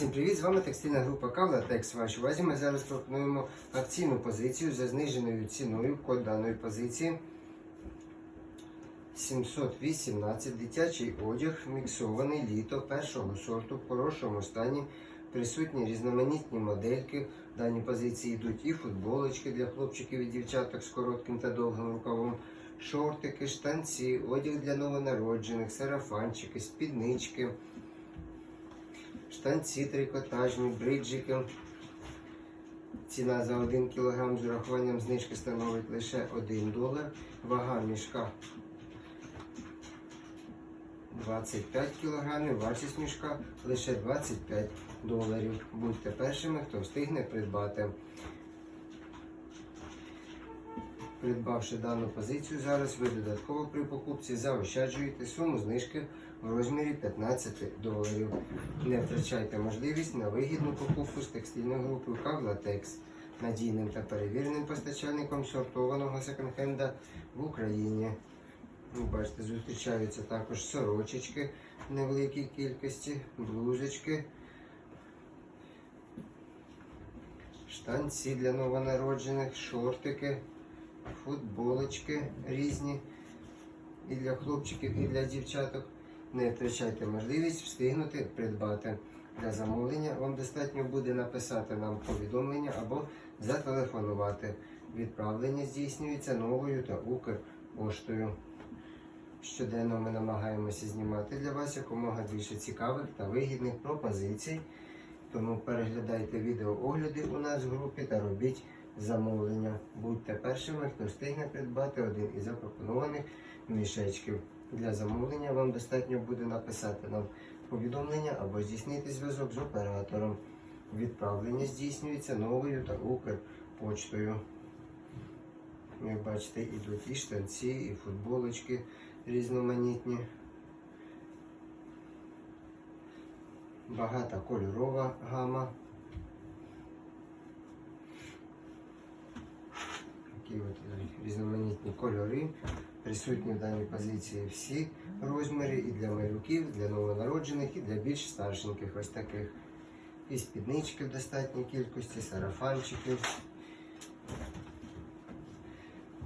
Всім привіт! З вами текстильна група Кавла Текс. Вашій увазі ми зараз пропонуємо акційну позицію за зниженою ціною. Код даної позиції 718 дитячий одяг, міксований літо першого сорту в хорошому стані. Присутні різноманітні модельки. В даній позиції йдуть і футболочки для хлопчиків і дівчаток з коротким та довгим рукавом, шортики, штанці, одяг для новонароджених, сарафанчики, спіднички штанці трикотажні, бриджики. Ціна за 1 кг з урахуванням знижки становить лише 1 долар. Вага мішка 25 кг, вартість мішка лише 25 доларів. Будьте першими, хто встигне придбати. Придбавши дану позицію, зараз ви додатково при покупці заощаджуєте суму знижки в розмірі 15 доларів. Не втрачайте можливість на вигідну покупку з текстильної групи Кавлатекс, надійним та перевіреним постачальником сортованого секонд-хенда в Україні. Ви бачите, зустрічаються також сорочечки невеликій кількості, блузочки, штанці для новонароджених, шортики футболочки різні і для хлопчиків, і для дівчаток. Не втрачайте можливість встигнути придбати. Для замовлення вам достатньо буде написати нам повідомлення або зателефонувати. Відправлення здійснюється новою та Укрпоштою. Щоденно ми намагаємося знімати для вас якомога більше цікавих та вигідних пропозицій. Тому переглядайте відеоогляди у нас в групі та робіть замовлення. Будьте першими, хто встигне придбати один із запропонованих мішечків. Для замовлення вам достатньо буде написати нам повідомлення або здійснити зв'язок з оператором. Відправлення здійснюється новою та Укрпочтою. Як бачите, ідуть і штанці, і футболочки різноманітні. Багата кольорова гама. Такі е, різноманітні кольори. Присутні в даній позиції всі розміри і для малюків, для новонароджених, і для більш старшеньких ось таких. І спіднички в достатній кількості, сарафанчиків.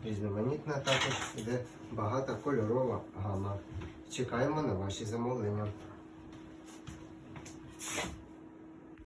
Різноманітна також іде багата кольорова гама. Чекаємо на ваші замовлення.